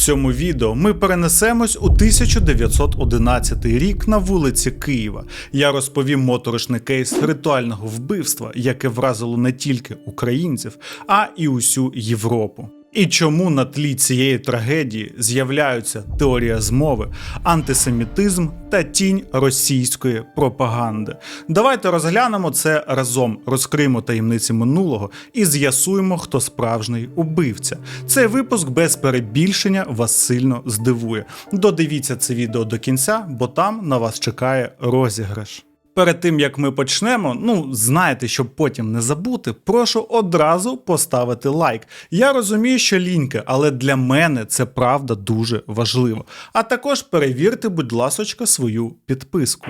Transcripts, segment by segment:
цьому відео ми перенесемось у 1911 рік на вулиці Києва. Я розповім моторошний кейс ритуального вбивства, яке вразило не тільки українців, а і усю Європу. І чому на тлі цієї трагедії з'являються теорія змови, антисемітизм та тінь російської пропаганди? Давайте розглянемо це разом, розкриємо таємниці минулого і з'ясуємо, хто справжній убивця. Цей випуск без перебільшення вас сильно здивує. Додивіться це відео до кінця, бо там на вас чекає розіграш. Перед тим як ми почнемо, ну знаєте, щоб потім не забути, прошу одразу поставити лайк. Я розумію, що ліньки, але для мене це правда дуже важливо. А також перевірте, будь ласочка, свою підписку.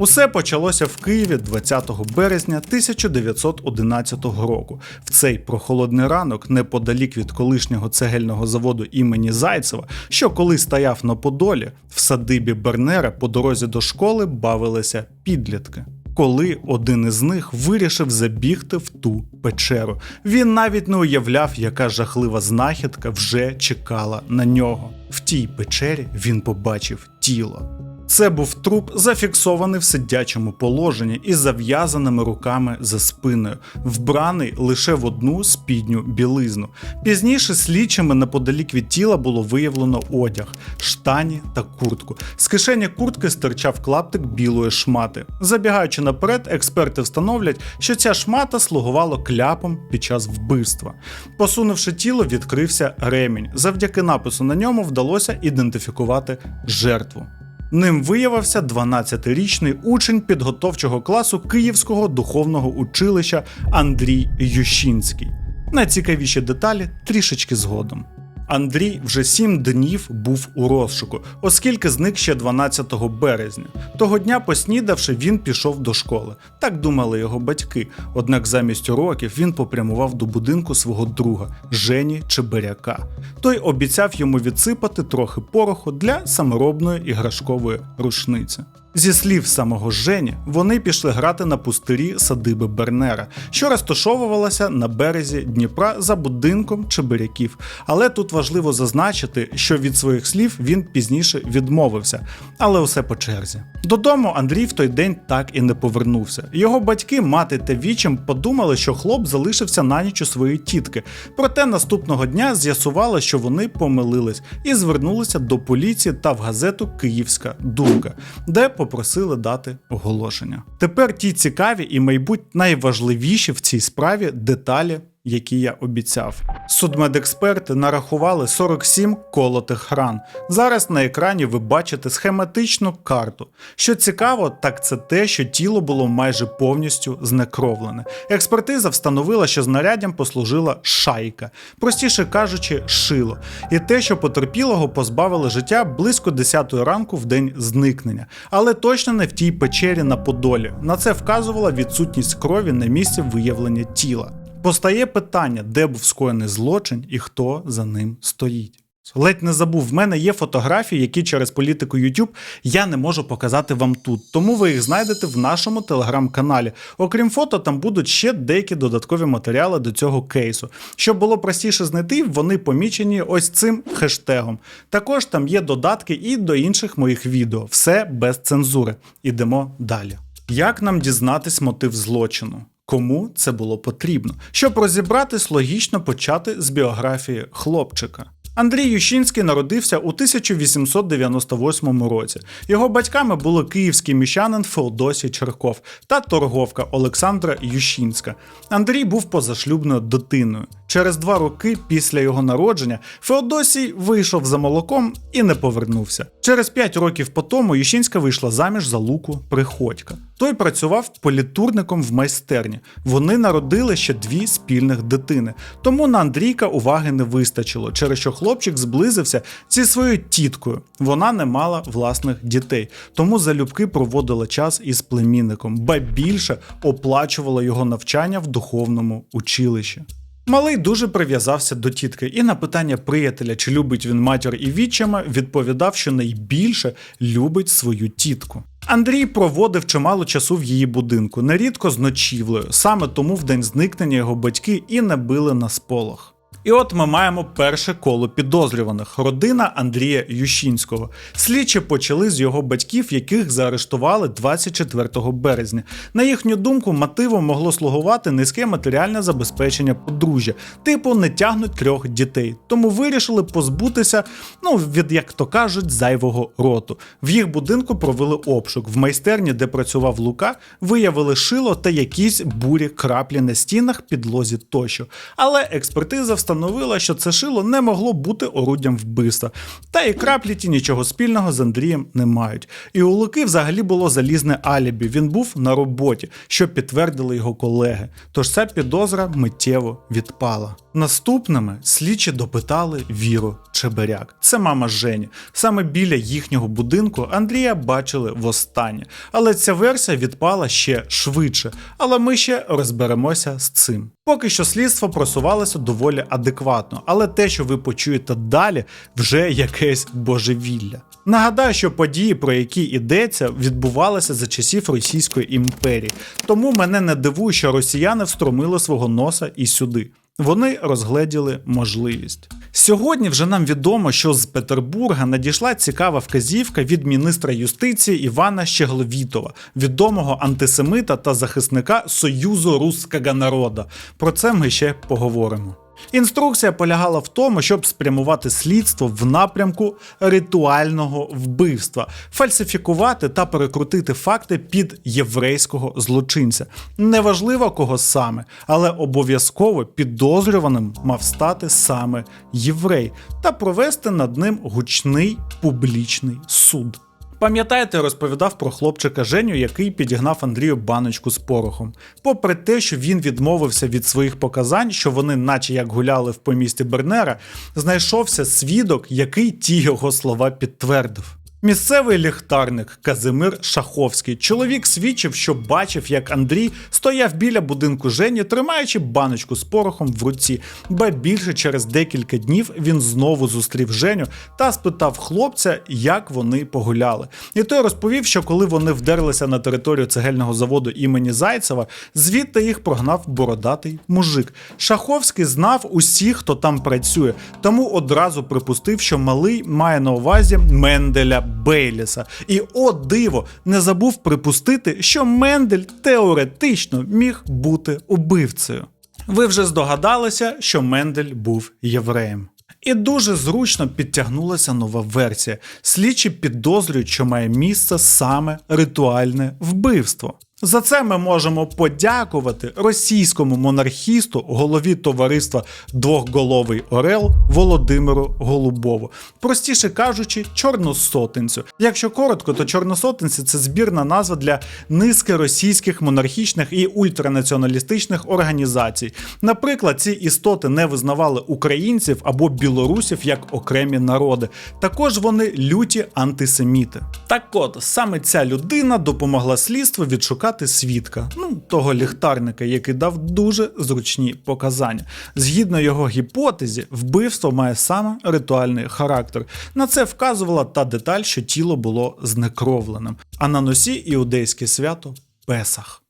Усе почалося в Києві 20 березня 1911 року. В цей прохолодний ранок, неподалік від колишнього цегельного заводу імені Зайцева, що колись стояв на Подолі, в садибі Бернера по дорозі до школи бавилися підлітки. Коли один із них вирішив забігти в ту печеру, він навіть не уявляв, яка жахлива знахідка вже чекала на нього. В тій печері він побачив тіло. Це був труп, зафіксований в сидячому положенні із зав'язаними руками за спиною, вбраний лише в одну спідню білизну. Пізніше слідчими неподалік від тіла було виявлено одяг, штані та куртку. З кишені куртки стирчав клаптик білої шмати. Забігаючи наперед, експерти встановлять, що ця шмата слугувала кляпом під час вбивства. Посунувши тіло, відкрився ремінь. Завдяки напису на ньому вдалося ідентифікувати жертву. Ним виявився 12-річний учень підготовчого класу Київського духовного училища Андрій Ющинський. Найцікавіші деталі трішечки згодом. Андрій вже сім днів був у розшуку, оскільки зник ще 12 березня. Того дня, поснідавши, він пішов до школи. Так думали його батьки. Однак замість уроків він попрямував до будинку свого друга Жені Чебиряка. Той обіцяв йому відсипати трохи пороху для саморобної іграшкової рушниці. Зі слів самого Жені, вони пішли грати на пустирі садиби Бернера, що розташовувалася на березі Дніпра за будинком Чебиряків. Але тут важливо зазначити, що від своїх слів він пізніше відмовився, але усе по черзі. Додому Андрій в той день так і не повернувся. Його батьки, мати та вічим подумали, що хлоп залишився на ніч у своєї тітки. Проте наступного дня з'ясували, що вони помилились і звернулися до поліції та в газету Київська думка, де попросили дати оголошення. Тепер ті цікаві і, мабуть, найважливіші в цій справі деталі. Які я обіцяв, судмедексперти нарахували 47 колотих ран. Зараз на екрані ви бачите схематичну карту. Що цікаво, так це те, що тіло було майже повністю знекровлене. Експертиза встановила, що знаряддям послужила шайка, простіше кажучи, шило, і те, що потерпілого позбавили життя близько 10 ранку в день зникнення, але точно не в тій печері на Подолі. На це вказувала відсутність крові на місці виявлення тіла. Постає питання, де був скоєний злочин і хто за ним стоїть. Ледь не забув, в мене є фотографії, які через політику YouTube я не можу показати вам тут, тому ви їх знайдете в нашому телеграм-каналі. Окрім фото, там будуть ще деякі додаткові матеріали до цього кейсу. Щоб було простіше знайти, вони помічені ось цим хештегом. Також там є додатки і до інших моїх відео. Все без цензури. Ідемо далі. Як нам дізнатись мотив злочину? Кому це було потрібно? Щоб розібратись, логічно почати з біографії хлопчика. Андрій Ющинський народився у 1898 році. Його батьками були київський міщанин Феодосій Черков та торговка Олександра Ющинська. Андрій був позашлюбною дитиною. Через два роки після його народження Феодосій вийшов за молоком і не повернувся. Через п'ять років по тому Ющинська вийшла заміж за Луку Приходька. Той працював політурником в майстерні. Вони народили ще дві спільних дитини. Тому на Андрійка уваги не вистачило, через що хлопчик зблизився зі своєю тіткою. Вона не мала власних дітей, тому залюбки проводила час із племінником, ба більше оплачувала його навчання в духовному училищі. Малий дуже прив'язався до тітки, і на питання приятеля, чи любить він матір і відчима, відповідав, що найбільше любить свою тітку. Андрій проводив чимало часу в її будинку, нерідко з ночівлею. Саме тому в день зникнення його батьки і не били на сполох. І от ми маємо перше коло підозрюваних родина Андрія Ющинського. Слідчі почали з його батьків, яких заарештували 24 березня. На їхню думку, мотивом могло слугувати низьке матеріальне забезпечення подружжя, типу не тягнуть трьох дітей. Тому вирішили позбутися, ну від як то кажуть, зайвого роту. В їх будинку провели обшук. В майстерні, де працював Лука, виявили шило та якісь бурі краплі на стінах, підлозі тощо. Але експертиза встановила, що це шило не могло бути оруддям вбивства. Та і краплі ті нічого спільного з Андрієм не мають. І у Луки взагалі було залізне алібі. Він був на роботі, що підтвердили його колеги. Тож ця підозра миттєво відпала. Наступними слідчі допитали Віру Чеберяк. Це мама Жені. Саме біля їхнього будинку Андрія бачили востаннє. Але ця версія відпала ще швидше. Але ми ще розберемося з цим. Поки що слідство просувалося доволі адекватно, але те, що ви почуєте далі, вже якесь божевілля. Нагадаю, що події, про які йдеться, відбувалися за часів Російської імперії. Тому мене не дивує, що росіяни встромили свого носа і сюди. Вони розгледіли можливість. Сьогодні вже нам відомо, що з Петербурга надійшла цікава вказівка від міністра юстиції Івана Щегловітова, відомого антисемита та захисника Союзу Руського народу. Про це ми ще поговоримо. Інструкція полягала в тому, щоб спрямувати слідство в напрямку ритуального вбивства, фальсифікувати та перекрутити факти під єврейського злочинця. Неважливо кого саме, але обов'язково підозрюваним мав стати саме єврей та провести над ним гучний публічний суд. Пам'ятаєте, розповідав про хлопчика Женю, який підігнав Андрію баночку з порохом. Попри те, що він відмовився від своїх показань, що вони, наче як гуляли в помісті Бернера, знайшовся свідок, який ті його слова підтвердив. Місцевий ліхтарник Казимир Шаховський. Чоловік свідчив, що бачив, як Андрій стояв біля будинку Жені, тримаючи баночку з порохом в руці. Ба більше через декілька днів він знову зустрів Женю та спитав хлопця, як вони погуляли. І той розповів, що коли вони вдерлися на територію цегельного заводу імені Зайцева, звідти їх прогнав бородатий мужик. Шаховський знав усіх, хто там працює, тому одразу припустив, що малий має на увазі Менделя. Бейліса. І о диво, не забув припустити, що Мендель теоретично міг бути убивцею. Ви вже здогадалися, що Мендель був євреєм. І дуже зручно підтягнулася нова версія. Слідчі підозрюють, що має місце саме ритуальне вбивство. За це ми можемо подякувати російському монархісту, голові товариства Двохголовий Орел Володимиру Голубову. Простіше кажучи, чорносотенцю. Якщо коротко, то чорносотенці це збірна назва для низки російських монархічних і ультранаціоналістичних організацій. Наприклад, ці істоти не визнавали українців або білорусів як окремі народи. Також вони люті антисеміти. Так от саме ця людина допомогла слідству відшукати свідка, ну того ліхтарника, який дав дуже зручні показання. Згідно його гіпотезі, вбивство має саме ритуальний характер. На це вказувала та деталь, що тіло було знекровленим, а на носі іудейське свято Песах.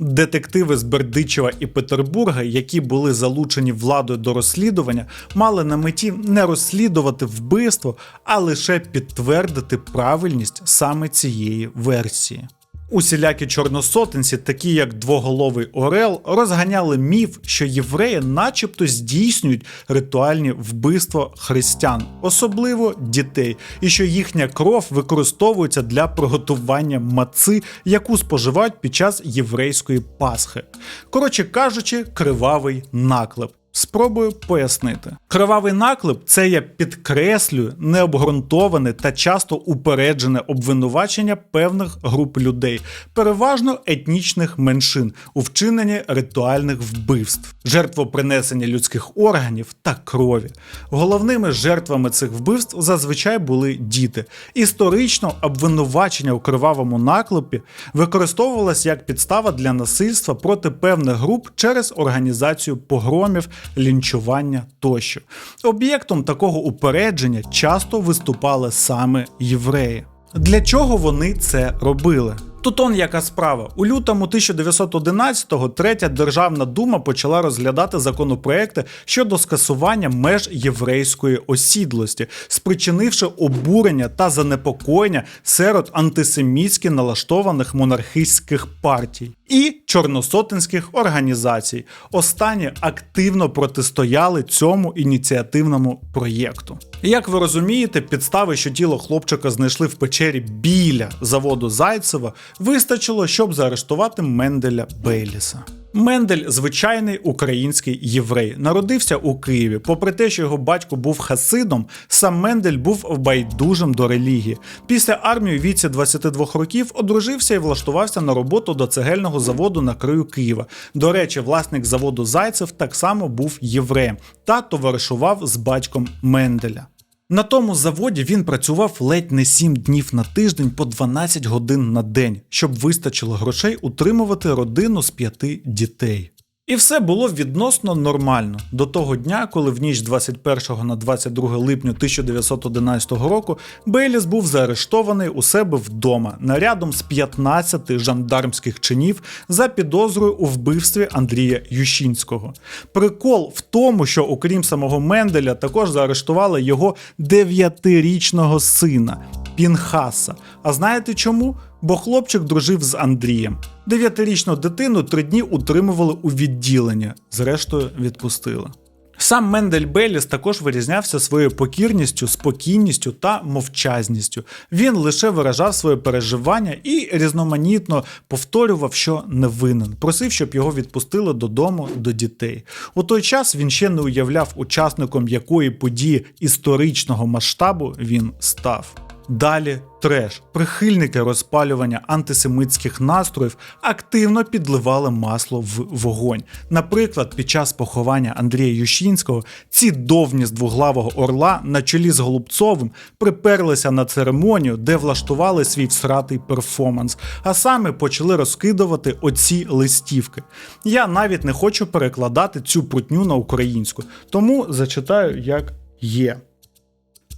Детективи з Бердичева і Петербурга, які були залучені владою до розслідування, мали на меті не розслідувати вбивство, а лише підтвердити правильність саме цієї версії. Усілякі чорносотенці, такі як двоголовий Орел, розганяли міф, що євреї начебто здійснюють ритуальні вбивства християн, особливо дітей, і що їхня кров використовується для приготування маци, яку споживають під час єврейської Пасхи. Коротше кажучи, кривавий наклеп. Спробую пояснити. Кривавий наклеп це я підкреслюю необґрунтоване та часто упереджене обвинувачення певних груп людей, переважно етнічних меншин, у вчиненні ритуальних вбивств, жертвопринесення людських органів та крові. Головними жертвами цих вбивств зазвичай були діти. Історично обвинувачення у кривавому наклепі використовувалось як підстава для насильства проти певних груп через організацію погромів, лінчування тощо. Об'єктом такого упередження часто виступали саме євреї. Для чого вони це робили? Тут он яка справа. У лютому 1911-го третя державна дума почала розглядати законопроекти щодо скасування меж єврейської осідлості, спричинивши обурення та занепокоєння серед антисемітськи налаштованих монархистських партій і чорносотенських організацій. Останні активно протистояли цьому ініціативному проєкту. Як ви розумієте, підстави, що тіло хлопчика знайшли в печері біля заводу Зайцева, вистачило, щоб заарештувати Менделя Бейліса. Мендель звичайний український єврей, народився у Києві. Попри те, що його батько був хасидом, сам Мендель був байдужим до релігії. Після армії у віці 22 років одружився і влаштувався на роботу до цегельного заводу на краю Києва. До речі, власник заводу Зайцев так само був євреєм та товаришував з батьком Менделя. На тому заводі він працював ледь не 7 днів на тиждень по 12 годин на день, щоб вистачило грошей утримувати родину з п'яти дітей. І все було відносно нормально до того дня, коли в ніч з 21 на 22 липня 1911 року Бейліс був заарештований у себе вдома нарядом з 15 жандармських чинів за підозрою у вбивстві Андрія Ющинського. Прикол в тому, що окрім самого Менделя, також заарештували його 9-річного сина. Пінхаса. А знаєте чому? Бо хлопчик дружив з Андрієм. Дев'ятирічну дитину три дні утримували у відділенні, зрештою відпустили. Сам Мендель Беліс також вирізнявся своєю покірністю, спокійністю та мовчазністю. Він лише виражав своє переживання і різноманітно повторював, що не винен, просив, щоб його відпустили додому до дітей. У той час він ще не уявляв, учасником якої події історичного масштабу він став. Далі треш. Прихильники розпалювання антисемитських настроїв активно підливали масло в вогонь. Наприклад, під час поховання Андрія Ющинського ці довні з двоглавого орла на чолі з Голубцовим приперлися на церемонію, де влаштували свій всратий перформанс, а саме почали розкидувати оці листівки. Я навіть не хочу перекладати цю прутню на українську, тому зачитаю як є.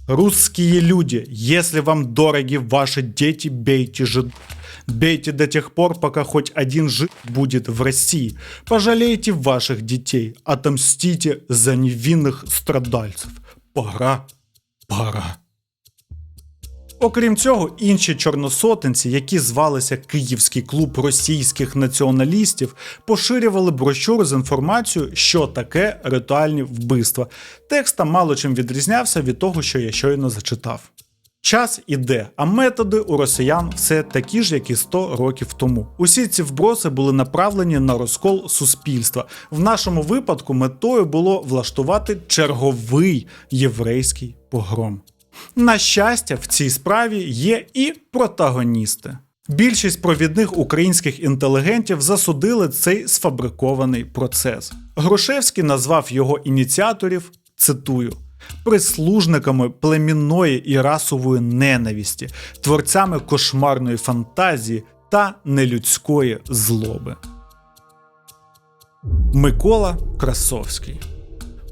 Русские люди, если вам дороги ваши дети, бейте же. Бейте до тех пор, пока хоть один жив будет в России. Пожалейте ваших детей, отомстите за невинных страдальцев. Пора, пора. Окрім цього, інші чорносотенці, які звалися Київський клуб російських націоналістів, поширювали брошури з інформацією, що таке ритуальні вбивства. Текст там мало чим відрізнявся від того, що я щойно зачитав. Час іде, а методи у росіян все такі ж, як і 100 років тому. Усі ці вброси були направлені на розкол суспільства. В нашому випадку метою було влаштувати черговий єврейський погром. На щастя, в цій справі є і протагоністи. Більшість провідних українських інтелігентів засудили цей сфабрикований процес. Грушевський назвав його ініціаторів, цитую, прислужниками племінної і расової ненависті, творцями кошмарної фантазії та нелюдської злоби. Микола Красовський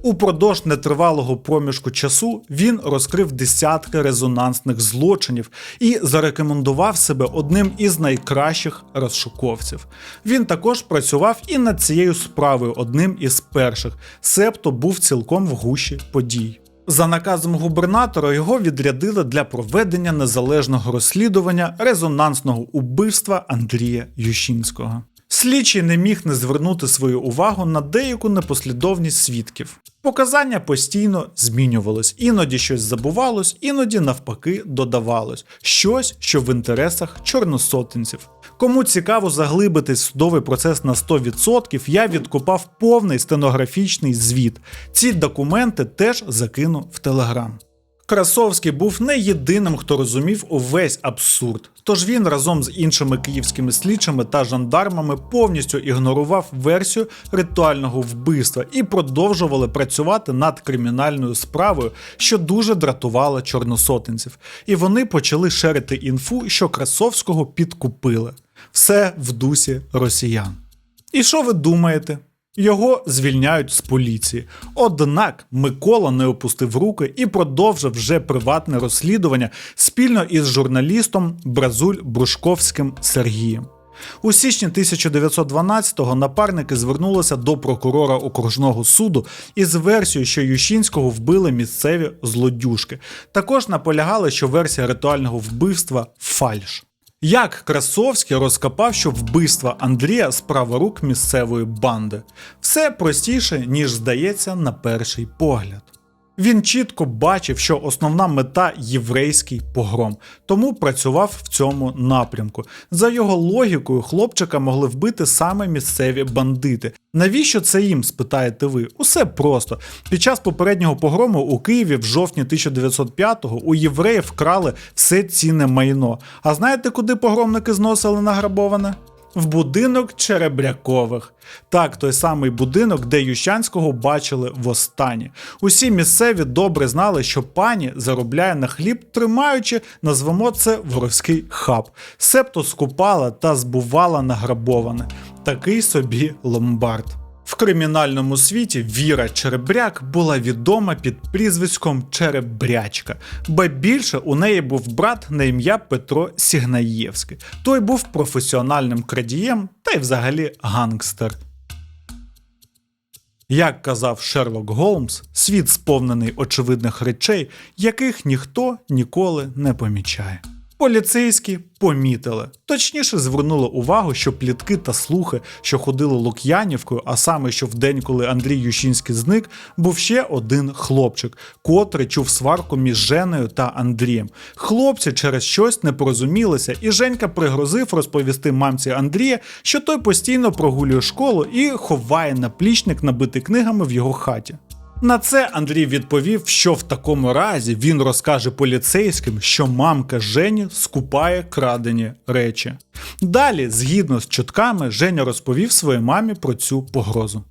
Упродовж нетривалого проміжку часу він розкрив десятки резонансних злочинів і зарекомендував себе одним із найкращих розшуковців. Він також працював і над цією справою одним із перших, себто був цілком в гущі подій. За наказом губернатора його відрядили для проведення незалежного розслідування резонансного убивства Андрія Ющинського. Слідчий не міг не звернути свою увагу на деяку непослідовність свідків. Показання постійно змінювались, іноді щось забувалось, іноді навпаки додавалось щось, що в інтересах чорносотенців. Кому цікаво заглибитись в судовий процес на 100%, я відкопав повний стенографічний звіт. Ці документи теж закину в Телеграм. Красовський був не єдиним, хто розумів увесь абсурд. Тож він разом з іншими київськими слідчими та жандармами повністю ігнорував версію ритуального вбивства і продовжували працювати над кримінальною справою, що дуже дратувало чорносотенців. І вони почали шерити інфу, що Красовського підкупили. Все в дусі росіян. І що ви думаєте? Його звільняють з поліції. Однак Микола не опустив руки і продовжив вже приватне розслідування спільно із журналістом Бразуль Брушковським Сергієм. У січні 1912-го напарники звернулися до прокурора окружного суду із версією, що Ющинського вбили місцеві злодюжки. Також наполягали, що версія ритуального вбивства фальш. Як Красовський розкопав, що вбивство Андрія справа рук місцевої банди. Все простіше, ніж здається на перший погляд. Він чітко бачив, що основна мета єврейський погром, тому працював в цьому напрямку. За його логікою, хлопчика могли вбити саме місцеві бандити. Навіщо це їм? спитаєте ви? Усе просто. Під час попереднього погрому у Києві в жовтні 1905-го у євреїв вкрали все цінне майно. А знаєте, куди погромники зносили награбоване? В будинок Черебрякових. Так, той самий будинок, де Ющанського бачили востаннє. Усі місцеві добре знали, що пані заробляє на хліб, тримаючи, назвемо це воровський хаб, себто скупала та збувала награбоване. Такий собі ломбард. Кримінальному світі Віра Черебряк була відома під прізвиськом Черебрячка, бо більше у неї був брат на ім'я Петро Сігнаєвський. Той був професіональним крадієм та й взагалі гангстер. Як казав Шерлок Голмс, світ сповнений очевидних речей, яких ніхто ніколи не помічає. Поліцейські помітили, точніше звернули увагу, що плітки та слухи, що ходили Лук'янівкою, а саме що в день, коли Андрій Ющинський зник, був ще один хлопчик, котрий чув сварку між Женою та Андрієм. Хлопці через щось не порозумілися, і Женька пригрозив розповісти мамці Андрія, що той постійно прогулює школу і ховає наплічник, набитий книгами в його хаті. На це Андрій відповів, що в такому разі він розкаже поліцейським, що мамка Жені скупає крадені речі. Далі, згідно з чутками, Женя розповів своїй мамі про цю погрозу.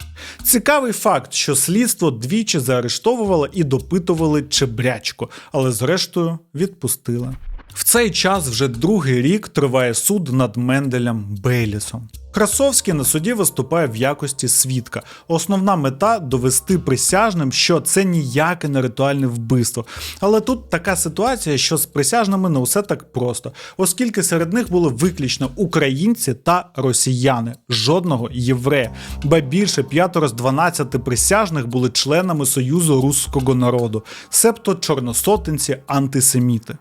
Цікавий факт, що слідство двічі заарештовувало і допитували Чебрячко, але зрештою відпустили. В цей час вже другий рік триває суд над Менделем Бейлісом. Красовський на суді виступає в якості свідка. Основна мета довести присяжним, що це ніяке не ритуальне вбивство. Але тут така ситуація, що з присяжними не усе так просто, оскільки серед них були виключно українці та росіяни, жодного єврея. Ба більше п'ятеро з 12 присяжних були членами Союзу Руського народу, себто чорносотенці антисеміти.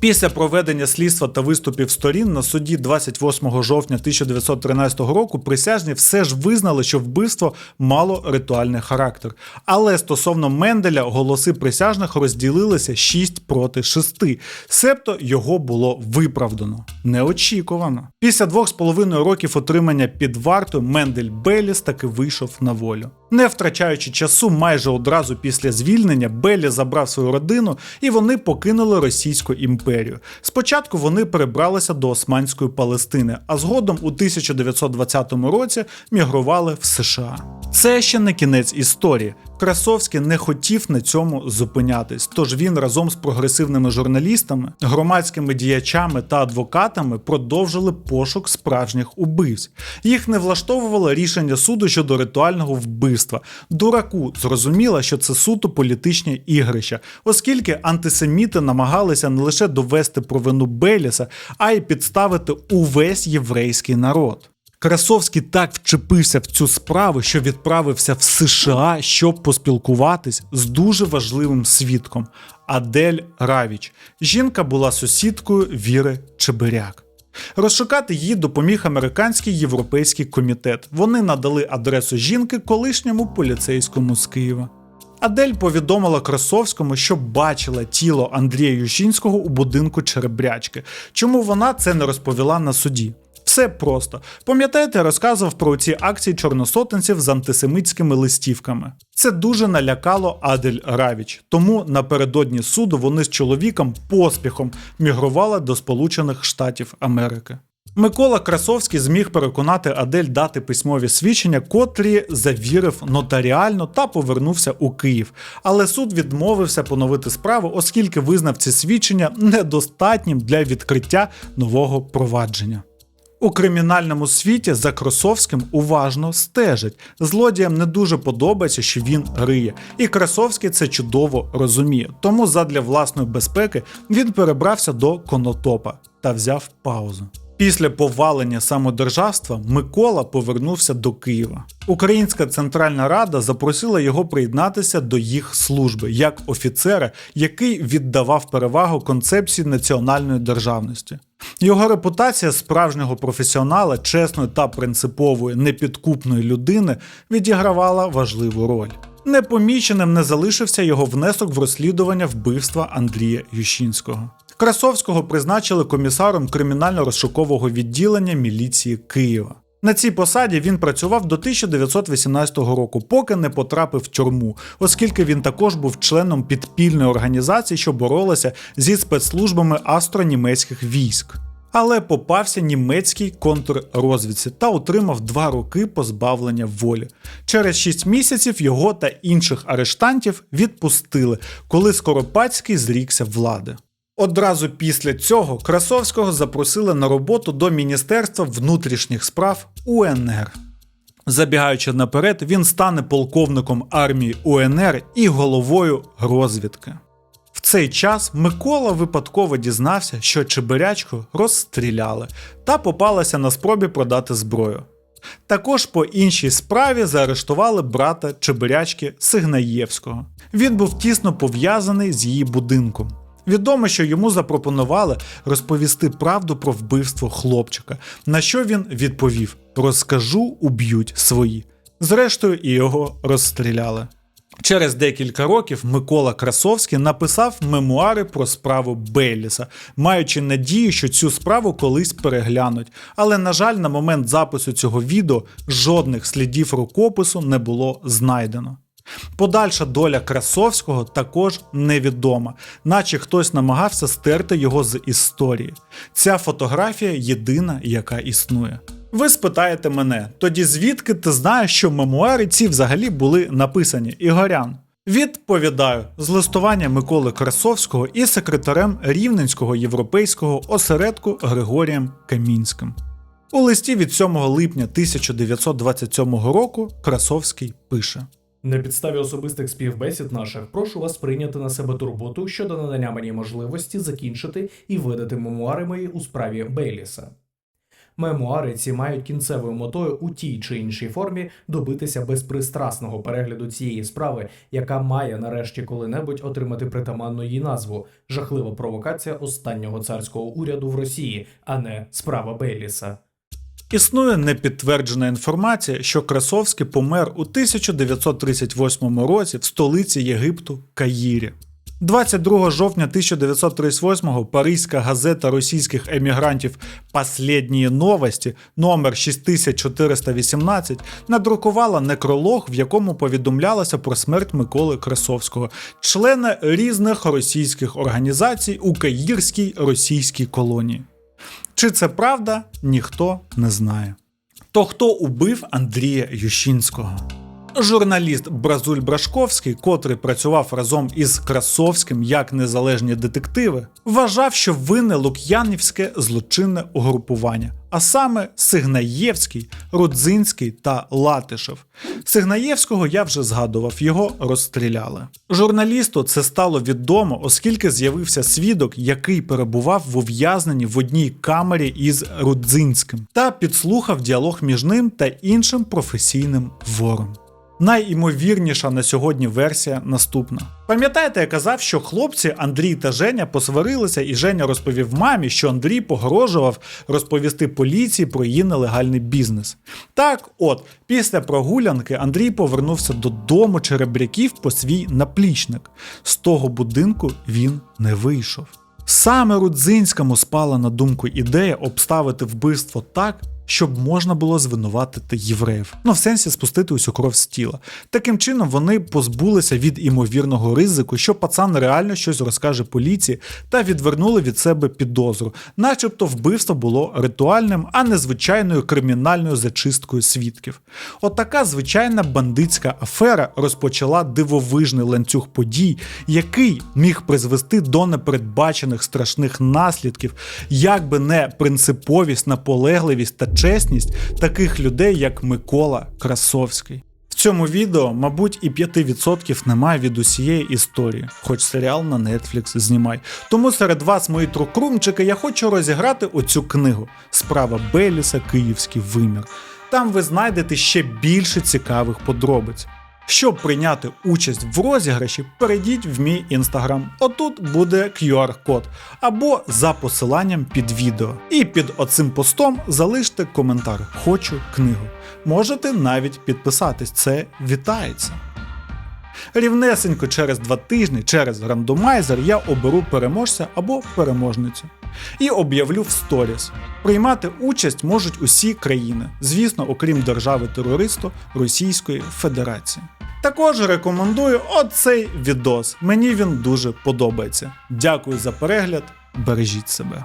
Після проведення слідства та виступів сторін на суді 28 жовтня 1913 року присяжні все ж визнали, що вбивство мало ритуальний характер. Але стосовно Менделя голоси присяжних розділилися 6 проти 6, себто його було виправдано. Неочікувано. Після двох з половиною років отримання під вартою Мендель Беліс таки вийшов на волю. Не втрачаючи часу, майже одразу після звільнення Беллі забрав свою родину і вони покинули Російську імперію. Спочатку вони перебралися до Османської Палестини, а згодом у 1920 році мігрували в США. Це ще не кінець історії. Красовський не хотів на цьому зупинятись, тож він разом з прогресивними журналістами, громадськими діячами та адвокатами продовжили пошук справжніх убивць. Їх не влаштовувало рішення суду щодо ритуального вбивства. Дураку зрозуміло, що це суто політичні ігрища, оскільки антисеміти намагалися не лише довести провину Беліса, а й підставити увесь єврейський народ. Красовський так вчепився в цю справу, що відправився в США, щоб поспілкуватись з дуже важливим свідком Адель Равіч. Жінка була сусідкою Віри Чебиряк. Розшукати її допоміг американський європейський комітет. Вони надали адресу жінки колишньому поліцейському з Києва. Адель повідомила Красовському, що бачила тіло Андрія Ющинського у будинку Черебрячки. Чому вона це не розповіла на суді? Все просто. Пам'ятаєте, розказував про ці акції чорносотенців з антисемитськими листівками. Це дуже налякало Адель Равіч. Тому напередодні суду вони з чоловіком поспіхом мігрували до Сполучених Штатів Америки. Микола Красовський зміг переконати Адель дати письмові свідчення, котрі завірив нотаріально та повернувся у Київ. Але суд відмовився поновити справу, оскільки визнав ці свідчення недостатнім для відкриття нового провадження. У кримінальному світі за Красовським уважно стежать. Злодіям не дуже подобається, що він риє, і Красовський це чудово розуміє. Тому задля власної безпеки він перебрався до Конотопа та взяв паузу. Після повалення самодержавства Микола повернувся до Києва. Українська Центральна Рада запросила його приєднатися до їх служби як офіцера, який віддавав перевагу концепції національної державності. Його репутація справжнього професіонала, чесної та принципової непідкупної людини відігравала важливу роль. Непоміченим не залишився його внесок в розслідування вбивства Андрія Ющинського. Красовського призначили комісаром кримінально-розшукового відділення міліції Києва. На цій посаді він працював до 1918 року, поки не потрапив в тюрму, оскільки він також був членом підпільної організації, що боролася зі спецслужбами австро-німецьких військ. Але попався німецькій контррозвідці та отримав два роки позбавлення волі. Через 6 місяців його та інших арештантів відпустили, коли Скоропадський зрікся влади. Одразу після цього Красовського запросили на роботу до Міністерства внутрішніх справ УНР. Забігаючи наперед, він стане полковником армії УНР і головою розвідки. В цей час Микола випадково дізнався, що Чебирячку розстріляли та попалася на спробі продати зброю. Також по іншій справі заарештували брата Чебирячки Сигнаєвського. Він був тісно пов'язаний з її будинком. Відомо, що йому запропонували розповісти правду про вбивство хлопчика, на що він відповів: Розкажу, уб'ють свої. Зрештою, і його розстріляли. Через декілька років Микола Красовський написав мемуари про справу Бейліса, маючи надію, що цю справу колись переглянуть. Але, на жаль, на момент запису цього відео жодних слідів рукопису не було знайдено. Подальша доля Красовського також невідома, наче хтось намагався стерти його з історії. Ця фотографія єдина, яка існує. Ви спитаєте мене, тоді звідки ти знаєш, що мемуари ці взагалі були написані Ігорян? Відповідаю з листування Миколи Красовського і секретарем Рівненського європейського осередку Григорієм Камінським. У листі від 7 липня 1927 року Красовський пише. На підставі особистих співбесід наших прошу вас прийняти на себе турботу щодо надання мені можливості закінчити і видати мемуари мої у справі Бейліса. Мемуари ці мають кінцевою метою у тій чи іншій формі добитися безпристрасного перегляду цієї справи, яка має нарешті коли-небудь отримати притаманну її назву жахлива провокація останнього царського уряду в Росії, а не справа Бейліса. Існує непідтверджена інформація, що Красовський помер у 1938 році в столиці Єгипту Каїрі. 22 жовтня 1938-го Паризька газета російських емігрантів «Последние новості номер 6418 надрукувала некролог, в якому повідомлялося про смерть Миколи Красовського, члена різних російських організацій у Каїрській російській колонії. Чи це правда, ніхто не знає. То хто убив Андрія Ющинського? Журналіст Бразуль Брашковський, котрий працював разом із Красовським як незалежні детективи, вважав, що винне Лук'янівське злочинне угрупування, а саме Сигнаєвський, Рудзинський та Латишев. Сигнаєвського я вже згадував, його розстріляли. Журналісту це стало відомо, оскільки з'явився свідок, який перебував в ув'язненні в одній камері із Рудзинським, та підслухав діалог між ним та іншим професійним вором. Найімовірніша на сьогодні версія наступна. Пам'ятаєте, я казав, що хлопці Андрій та Женя посварилися, і Женя розповів мамі, що Андрій погрожував розповісти поліції про її нелегальний бізнес. Так, от, після прогулянки Андрій повернувся додому черебряків по свій наплічник. З того будинку він не вийшов. Саме Рудзинському спала на думку ідея обставити вбивство так, щоб можна було звинуватити євреїв. Ну, в сенсі спустити усю кров з тіла. Таким чином вони позбулися від імовірного ризику, що пацан реально щось розкаже поліції, та відвернули від себе підозру, начебто вбивство було ритуальним, а не звичайною кримінальною зачисткою свідків. Отака звичайна бандитська афера розпочала дивовижний ланцюг подій, який міг призвести до непередбачених страшних наслідків, як би не принциповість, наполегливість та чесність таких людей, як Микола Красовський. В цьому відео, мабуть, і 5% немає від усієї історії, хоч серіал на Netflix знімай. Тому серед вас, мої трукрумчики, я хочу розіграти оцю книгу Справа Беліса, Київський вимір. Там ви знайдете ще більше цікавих подробиць. Щоб прийняти участь в розіграші, перейдіть в мій інстаграм. Отут буде QR-код або за посиланням під відео. І під оцим постом залиште коментар Хочу книгу. Можете навіть підписатись, це вітається. Рівнесенько через два тижні через рандомайзер я оберу переможця або переможницю і об'явлю в сторіс. Приймати участь можуть усі країни, звісно, окрім держави-терористу Російської Федерації. Також рекомендую оцей відос. Мені він дуже подобається. Дякую за перегляд, бережіть себе.